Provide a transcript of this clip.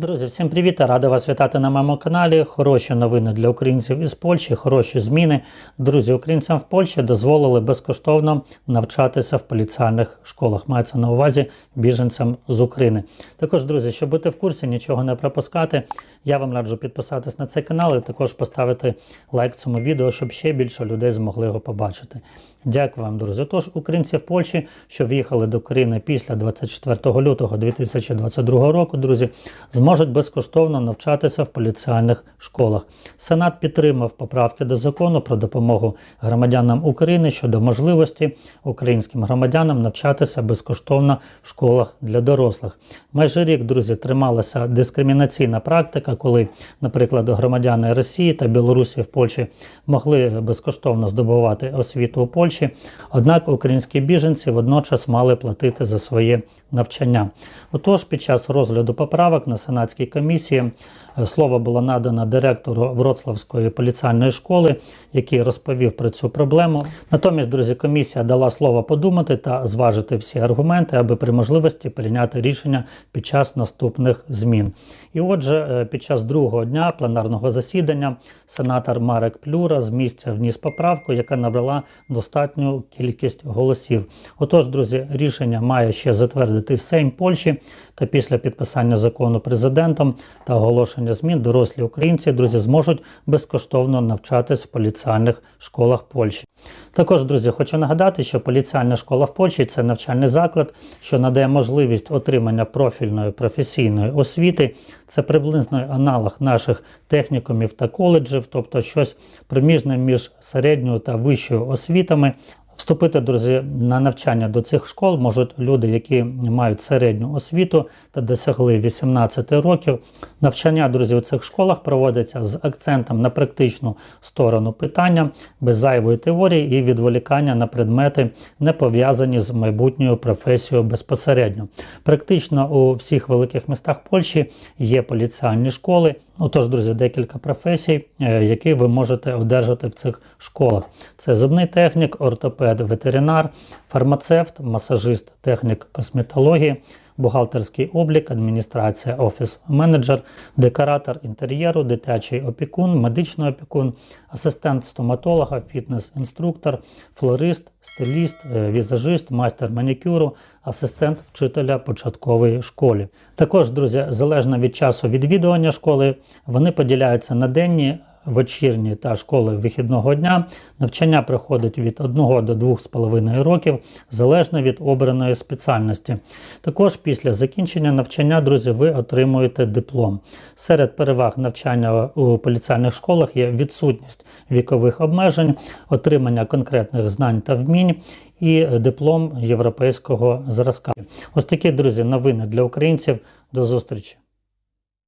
Друзі, всім привіт! Рада вас вітати на моєму каналі. Хороші новини для українців із Польщі, хороші зміни. Друзі, українцям в Польщі дозволили безкоштовно навчатися в поліціальних школах. Мається на увазі біженцям з України. Також, друзі, щоб бути в курсі, нічого не пропускати, я вам раджу підписатись на цей канал і також поставити лайк цьому відео, щоб ще більше людей змогли його побачити. Дякую вам, друзі. Тож, українці в Польщі, що в'їхали до України після 24 лютого 2022 року, друзі, зможуть безкоштовно навчатися в поліціальних школах. Сенат підтримав поправки до закону про допомогу громадянам України щодо можливості українським громадянам навчатися безкоштовно в школах для дорослих. Майже рік, друзі, трималася дискримінаційна практика, коли, наприклад, громадяни Росії та Білорусі в Польщі могли безкоштовно здобувати освіту у Польщі, однак українські біженці водночас мали платити за своє навчання. Отож, під час розгляду поправок на сенатській комісії слово було надано директору Вроцлавської поліціальної школи, який розповів про цю проблему. Натомість, друзі, комісія дала слово подумати та зважити всі аргументи, аби при можливості прийняти рішення під час наступних змін. І отже, під час другого дня пленарного засідання сенатор Марек Плюра з місця вніс поправку, яка набрала достатню кількість голосів. Отож, друзі, рішення має ще затвердити Сейм Польщі та після підписання закону президентом та оголошення змін дорослі українці, друзі, зможуть безкоштовно навчатись в поліціальних школах Польщі. Також, друзі, хочу нагадати, що поліціальна школа в Польщі це навчальний заклад, що надає можливість отримання профільної професійної освіти. Це приблизно аналог наших технікумів та коледжів, тобто щось проміжне між середньою та вищою освітами. Вступити, друзі, на навчання до цих школ можуть люди, які мають середню освіту та досягли 18 років. Навчання, друзі, у цих школах проводиться з акцентом на практичну сторону питання, без зайвої теорії і відволікання на предмети, не пов'язані з майбутньою професією безпосередньо. Практично у всіх великих містах Польщі є поліціальні школи. Отож, друзі, декілька професій, е, які ви можете одержати в цих школах. Це зубний технік, ортопед, ветеринар, фармацевт, масажист, технік косметології, бухгалтерський облік, адміністрація, офіс менеджер, декоратор інтер'єру, дитячий опікун, медичний опікун, асистент стоматолога, фітнес-інструктор, флорист, стиліст, е, візажист, майстер манікюру, асистент вчителя початкової школі. Також, друзі, залежно від часу відвідування школи, вони поділяються на денні вечірні та школи вихідного дня. Навчання проходить від 1 до 2,5 років, залежно від обраної спеціальності. Також після закінчення навчання, друзі, ви отримуєте диплом. Серед переваг навчання у поліціальних школах є відсутність вікових обмежень, отримання конкретних знань та вмінь. І диплом європейського зразка. Ось такі друзі новини для українців. До зустрічі.